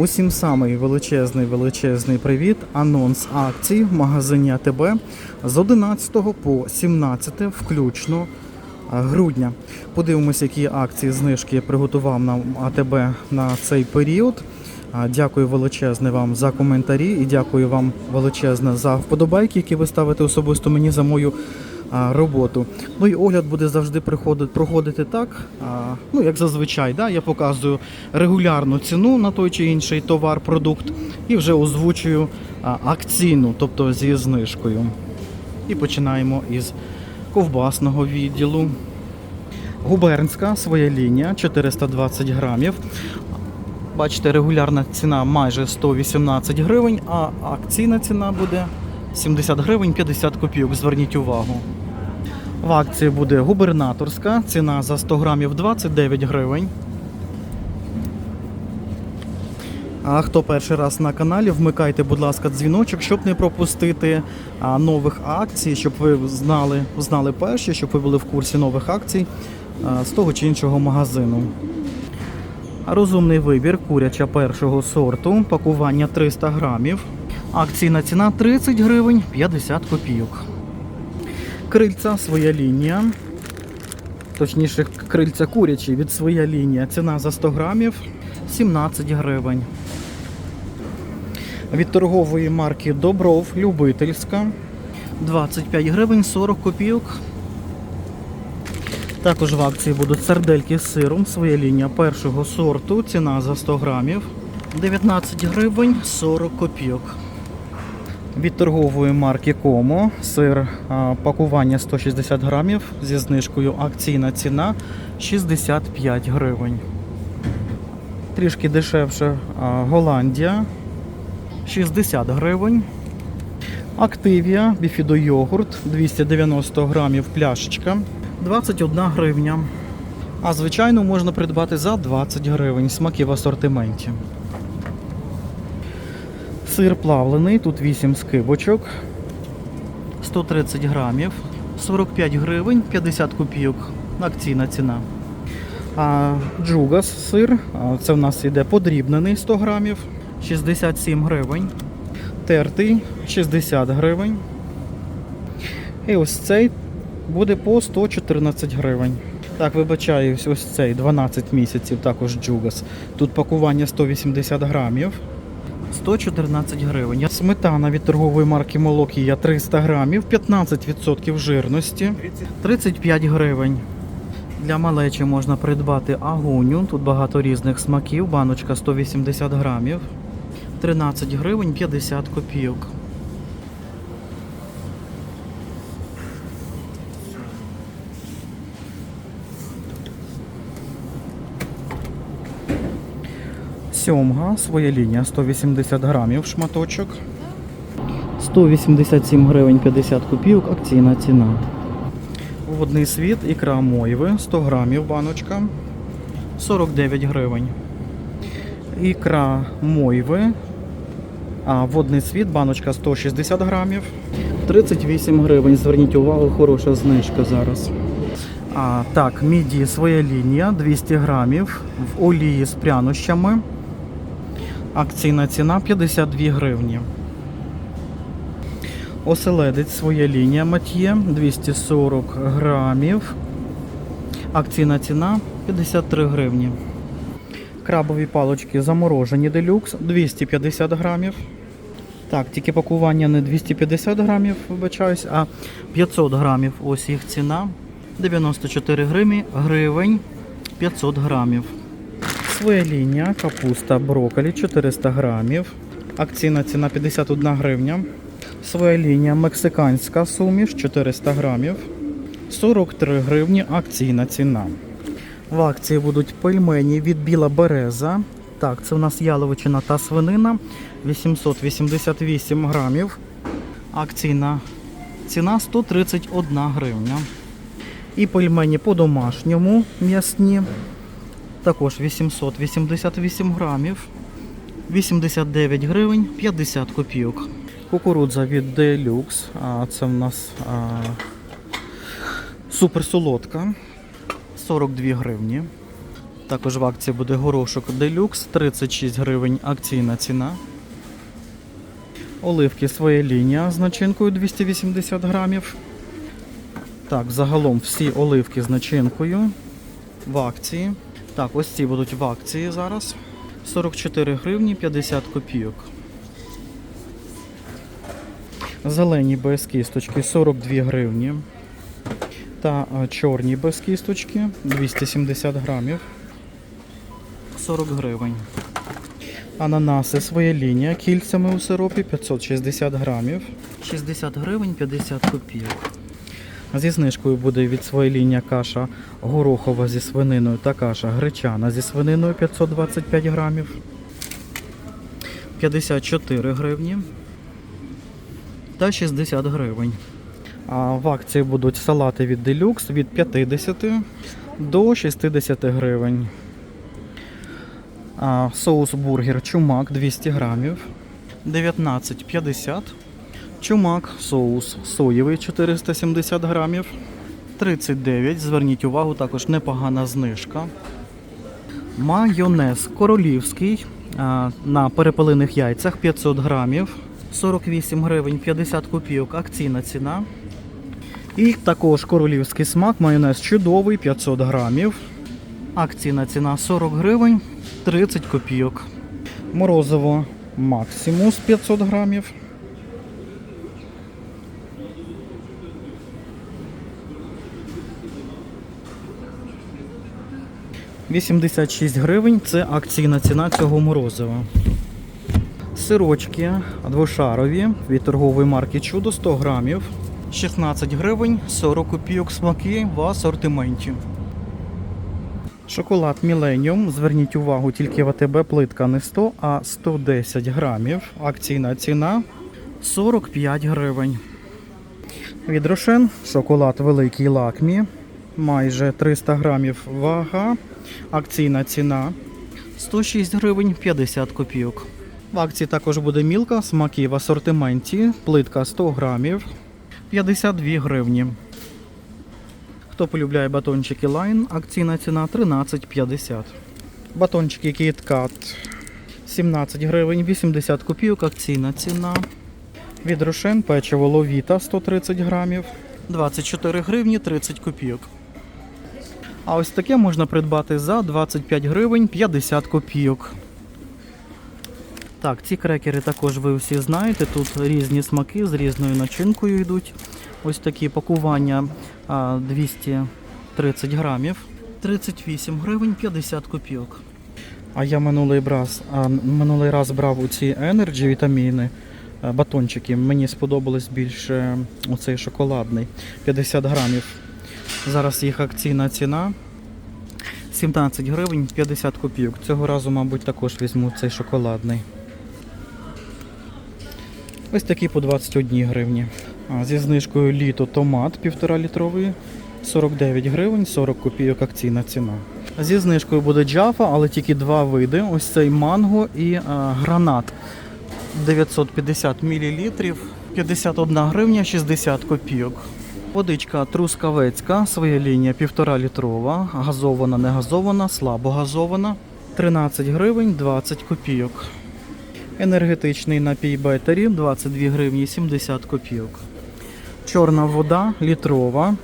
Усім самий величезний величезний привіт. Анонс акцій в магазині АТБ з 11 по 17 включно грудня. Подивимося, які акції знижки приготував нам АТБ на цей період. Дякую величезне вам за коментарі і дякую вам величезне за вподобайки, які ви ставите особисто мені за мою роботу. Ну і огляд буде завжди проходити так, ну як зазвичай. Да? Я показую регулярну ціну на той чи інший товар, продукт і вже озвучую акційну, тобто зі знижкою. І починаємо із ковбасного відділу. Губернська своя лінія 420 грамів. Бачите, регулярна ціна майже 118 гривень, а акційна ціна буде 70 гривень 50 копійок. Зверніть увагу. В акції буде губернаторська, ціна за 100 грамів 29 гривень. А хто перший раз на каналі, вмикайте, будь ласка, дзвіночок, щоб не пропустити нових акцій, щоб ви знали, знали перші, щоб ви були в курсі нових акцій з того чи іншого магазину. Розумний вибір куряча першого сорту, пакування 300 грамів. Акційна ціна 30 гривень 50 копійок. Крильця своя лінія. Точніше, крильця курячі від своя лінія. Ціна за 100 грамів 17 гривень. Від торгової марки Добров Любительська 25 гривень 40 копійок. Також в акції будуть сардельки з сиром, своя лінія першого сорту, ціна за 100 грамів 19 гривень 40 копійок. Від торгової марки Комо сир пакування 160 грамів зі знижкою акційна ціна 65 гривень. Трішки дешевше Голландія 60 гривень. Активія, біфідо-йогурт 290 грамів пляшечка 21 гривня. А звичайно можна придбати за 20 гривень. Смаки в асортименті. Сир плавлений, тут 8 скибочок. 130 грамів. 45 гривень 50 копійок. Акційна ціна. А джугас сир. Це в нас іде подрібнений 100 грамів. 67 гривень. Тертий 60 гривень. І ось цей буде по 114 гривень. Так, вибачаюсь, ось цей 12 місяців, також джугас. Тут пакування 180 грамів. 114 гривень. Сметана від торгової марки Молокія 300 грамів, 15% жирності, 35 гривень. Для малечі можна придбати агоню. Тут багато різних смаків. Баночка 180 грамів. 13 гривень 50 копійок. Сьомга, своя лінія 180 грамів шматочок. 187 гривень 50 копійок, акційна ціна. Водний світ, ікра мойви, 100 грамів баночка. 49 гривень. Ікра мойви. А водний світ, баночка 160 грамів. 38 гривень. Зверніть увагу, хороша знижка зараз. А, так, міді своя лінія 200 грамів в олії з прянощами. Акційна ціна 52 гривні. Оселедець своя лінія Мат'є 240 грамів. Акційна ціна 53 гривні. Крабові палочки заморожені делюкс 250 грамів. Так, тільки пакування не 250 грамів, вибачаюсь, а 500 грамів. Ось їх ціна. 94 гривні, гривень 500 грамів. Своя лінія, капуста, брокколі 400 грамів. Акційна ціна 51 гривня. Своя лінія мексиканська суміш 400 грамів. 43 гривні акційна ціна. В акції будуть пельмені від біла береза. Так, це у нас яловичина та свинина 888 грамів. Акційна ціна 131 гривня. І пельмені по-домашньому м'ясні. Також 888 грамів. 89 гривень 50 копійок. Кукурудза від Deluxe. А це в нас а, суперсолодка. 42 гривні. Також в акції буде горошок делюкс 36 гривень акційна ціна. Оливки своя лінія з начинкою 280 грамів. Так, загалом всі оливки з начинкою в акції. Так, ось ці будуть в акції зараз. 44 гривні 50 копійок. Зелені без кісточки 42 гривні. Та е, чорні без кісточки 270 грамів. 40 гривень. Ананаси своя лінія кільцями у сиропі 560 грамів. 60 гривень 50 копійок. Зі знижкою буде від своєї лінії каша горохова зі свининою та каша гречана зі свининою 525 грамів. 54 гривні та 60 гривень. А в акції будуть салати від Deluxe від 50 до 60 гривень. А, соус бургер чумак 200 грамів 19,50. Чумак соус соєвий 470 грамів 39. Зверніть увагу, також непогана знижка. Майонез королівський на перепелиних яйцях 500 грамів 48 гривень 50 копійок акційна ціна. І також королівський смак, майонез чудовий 500 грамів. Акційна ціна 40 гривень 30 копійок. Морозиво Максимус 500 грамів. «86 гривень це акційна ціна цього морозива. Сирочки двошарові від торгової марки Чудо 100 грамів. 16 гривень 40 копійок смаки в асортименті. Шоколад Millennium. Зверніть увагу, тільки в АТБ плитка не 100, а 110 грамів. Акційна ціна 45 гривень. Від Рошен шоколад великий лакмі. Майже 300 грамів вага. Акційна ціна 106 гривень 50 копійок. В акції також буде мілка, смаки в асортименті. Плитка 100 грамів 52 гривні. Хто полюбляє батончики Line, акційна ціна 13,50. Батончики KitKat 17 гривень, 80 копійок, акційна ціна. Від Рошен печиво Ловіта 130 грамів, 24 гривні 30 копійок. А ось таке можна придбати за 25 гривень 50 копійок. Так, ці крекери також ви всі знаєте. Тут різні смаки з різною начинкою йдуть. Ось такі пакування 230 грамів, 38 гривень 50 копійок. А я минулий раз, а, минулий раз брав у ці Energy вітаміни, батончики. Мені сподобалось більше оцей шоколадний 50 грамів. Зараз їх акційна ціна 17 гривень 50 копійок. Цього разу, мабуть, також візьму цей шоколадний. Ось такі по 21 гривні. А, зі знижкою літо томат 1,5 літровий 49 гривень 40 копійок акційна ціна. Зі знижкою буде джафа, але тільки два види. Ось цей манго і а, гранат 950 мл 51 гривня 60 копійок. Водичка трускавецька, своя лінія 1,5 літрова, газована, не газована, слабо газована 13 гривень 20 копійок. Енергетичний напій Бетері 22 гривні 70 копійок. Чорна вода літрова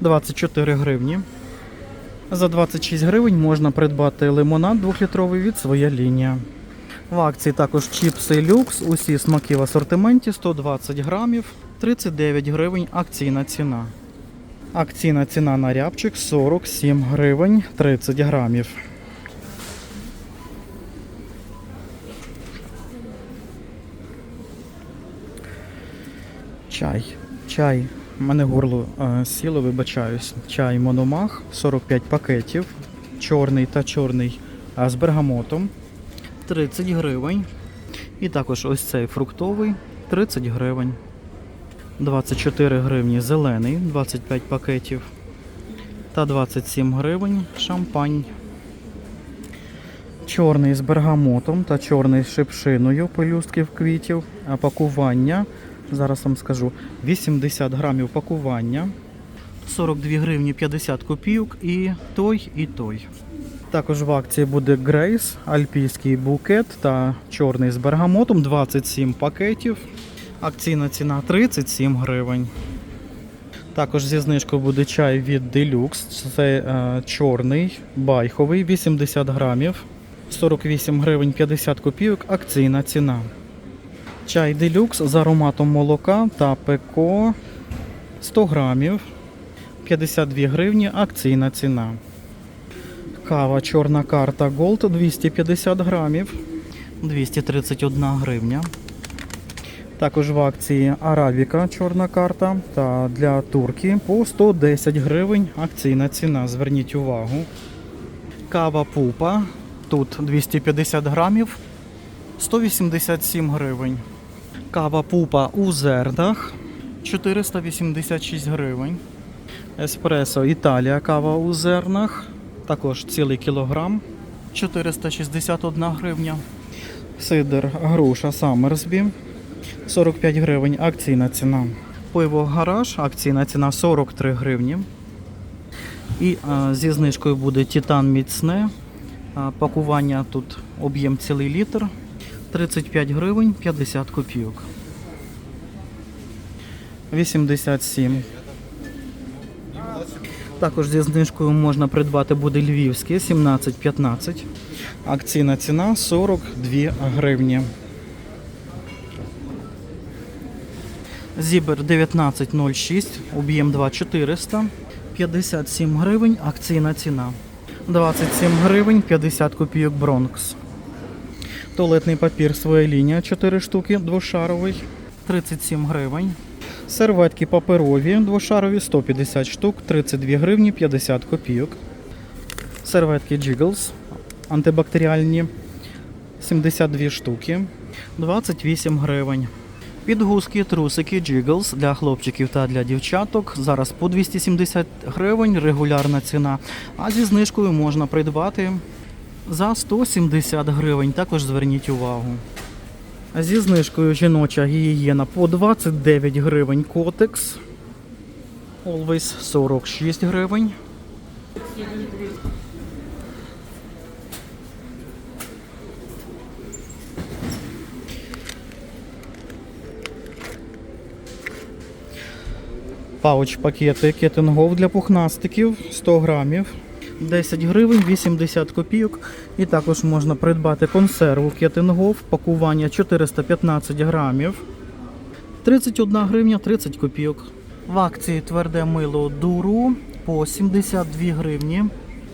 24 гривні. За 26 гривень можна придбати лимонад 2-літровий від своя лінія. В акції також чіпси люкс, усі смаки в асортименті 120 грамів, 39 гривень акційна ціна. Акційна ціна на рябчик 47 гривень 30 грамів. Чай. Чай. У мене горло е, сіло, вибачаюсь. Чай Мономах 45 пакетів. Чорний та чорний е, з бергамотом. 30 гривень. І також ось цей фруктовий 30 гривень. 24 гривні зелений, 25 пакетів. Та 27 гривень шампань. Чорний з бергамотом та чорний з шипшиною, пелюстків квітів, пакування. Зараз вам скажу 80 грамів пакування, 42 гривні 50 копійок і той, і той. Також в акції буде Грейс, альпійський букет та чорний з бергамотом 27 пакетів. Акційна ціна 37 гривень. Також зі знижкою буде чай від Deluxe. Це е, чорний, байховий, 80 грамів. 48 гривень 50 копійок. Акційна ціна. Чай Deluxe з ароматом молока та пеко 100 грамів. 52 гривні. Акційна ціна. Кава чорна карта Gold 250 грамів. 231 гривня. Також в акції Арабіка чорна карта та для турки по 110 гривень. Акційна ціна. Зверніть увагу. Кава пупа. Тут 250 грамів. 187 гривень. Кава пупа у зернах 486 гривень. Еспресо Італія кава у зернах. Також цілий кілограм 461 гривня. Сидр груша Саммерсбі 45 гривень. Акційна ціна. Пиво гараж, акційна ціна 43 гривні. І а, зі знижкою буде Титан міцне. А, пакування тут об'єм цілий літр. 35 гривень 50 копійок. 87. Також зі знижкою можна придбати буде львівське 17,15. Акційна ціна 42 гривні. Зібер 19,06, об'єм 2,400, 57 гривень, акційна ціна. 27 гривень, 50 копійок Бронкс. Туалетний папір своя лінія 4 штуки, двошаровий, 37 гривень. Серветки паперові двошарові 150 штук, 32 гривні 50 копійок. Серветки Jiggles антибактеріальні 72 штуки, 28 гривень. Підгузки, трусики Jiggles для хлопчиків та для дівчаток. Зараз по 270 гривень регулярна ціна. А зі знижкою можна придбати за 170 гривень. Також зверніть увагу. Зі знижкою жіноча гігієна по 29 гривень котекс. Always 46 гривень. Пауч пакети кетингов для пухнастиків 100 грамів. 10 гривень 80 копійок. І також можна придбати консерву кетингов, пакування 415 грамів. 31 гривня 30 копійок. В акції тверде мило дуру по 72 гривні.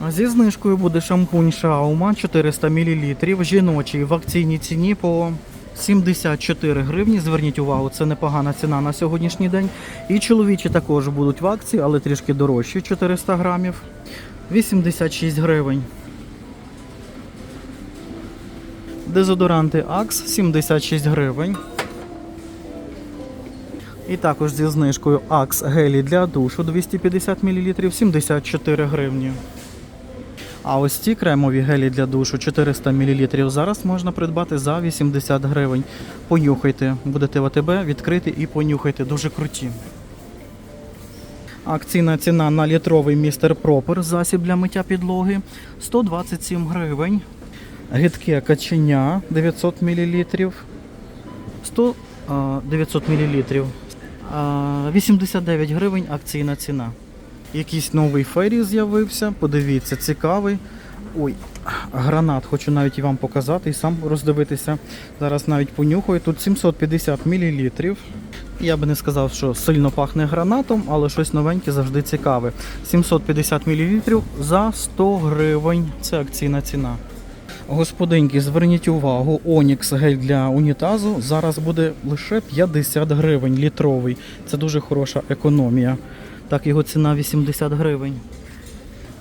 Зі знижкою буде шампунь Шаума 400 мл. Жіночий в акційній ціні по 74 гривні. Зверніть увагу, це непогана ціна на сьогоднішній день. І чоловічі також будуть в акції, але трішки дорожчі 400 грамів. 86 гривень. Дезодоранти Axe 76 гривень. І також зі знижкою Axe гелі для душу 250 мл 74 гривні. А ось ці кремові гелі для душу 400 мл зараз можна придбати за 80 гривень. Понюхайте, будете в АТБ відкрити і понюхайте. Дуже круті. Акційна ціна на літровий містер Пропер засіб для миття підлоги 127 гривень. Гидке каченя 900 мл. 100, 900 мл. 89 гривень акційна ціна. Якийсь новий фері з'явився. Подивіться, цікавий. Ой, гранат, хочу навіть і вам показати і сам роздивитися. Зараз навіть понюхаю. Тут 750 мл. Я би не сказав, що сильно пахне гранатом, але щось новеньке завжди цікаве. 750 мл за 100 гривень. Це акційна ціна. Господинки, зверніть увагу, Онікс гель для унітазу зараз буде лише 50 гривень літровий. Це дуже хороша економія. Так, його ціна 80 гривень.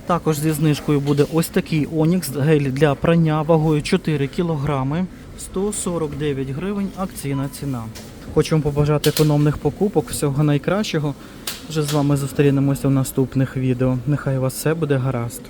Також зі знижкою буде ось такий Онікс гель для прання вагою 4 кг. 149 гривень акційна ціна. Хочу вам побажати економних покупок, всього найкращого. Вже з вами зустрінемося в наступних відео. Нехай у вас все буде гаразд.